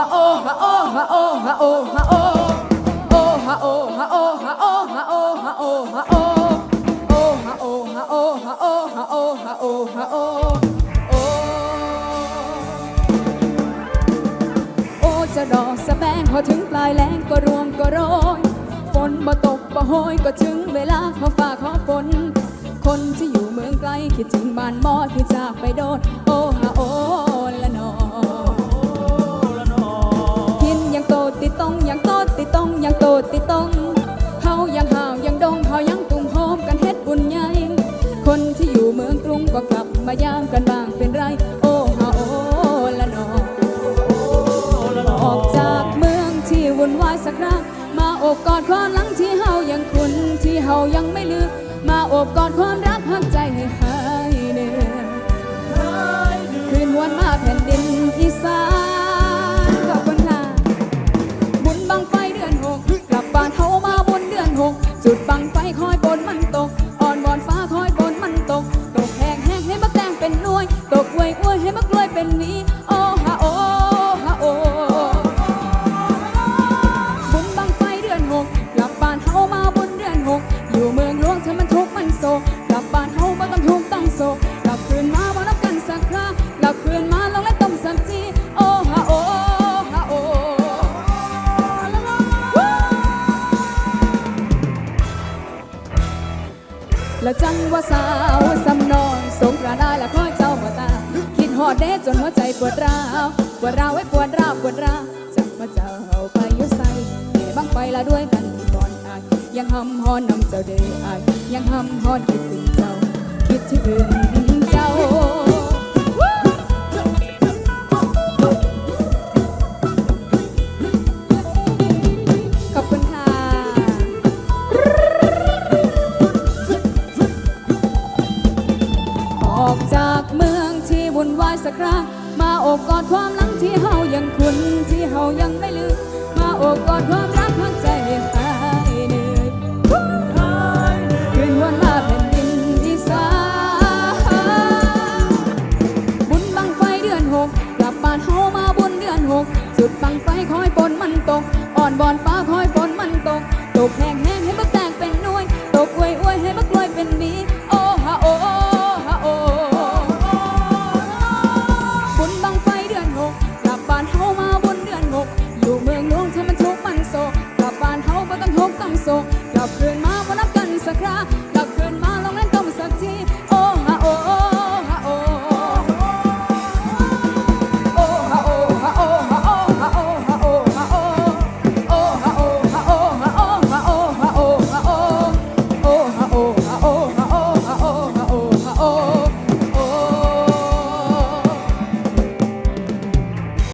ฮะโอฮะโอฮะโอฮะโอฮะโอโอฮะโอฮะโอฮะโอฮะโอฮะโอฮะโอโอฮะโอฮะโอฮะโอฮะโอฮะโอฮะโอโอโอ้จะดอกสะแบงพอถึงปลายแรงก็รวมก็โรยฝนบ่ตกบ่โหยก็ถึงเวลาขอฟ้าขอฝนคนที่อยู่เมืองไกลคิดถึงบ้านมอที่จากไปโดน มายามกันบ้างเป็นไร โอ้ฮาโอ้ละนอออกจากเมืองที่วุ่นวายสักครั้งมาโอบกอดความหลังที่เฮายังคุ้นที่เฮายังไม่ลืมมาโอบกอดความรัก แล้วจังว่าสาวสำนอนสงกรานได้และคอยเจ้ามาตา คิดหอดเด้จนหัวใจปวดร้าวปวดร้าวไว้ปวดร้าวปวดร้าวจังว่าเจ้าไปยุใส่เดบังไปละด้วยกันก่อนอายยังหำฮอนนำเจ้าเดอายยังหำฮอนคิดถึงเจ้าคิดที่ถึง ออกจากเมืองที่วุ่นวายสักครั้งมาอบกอดความหลังที่เฮายังคุ้นที่เฮายังไม่ลืมมาอบกอดความรักพักใจให้หายเหนื่อยคืนวันมาแผ่นดินอีสานบุญบังไฟเดือนหกกลับบ้านเฮามาบุญเดือนหกจุดบังไฟคอยปนมันตกอ่อนบอนฟ้า ความสุขกลับคืนมาพนรับกันสักครา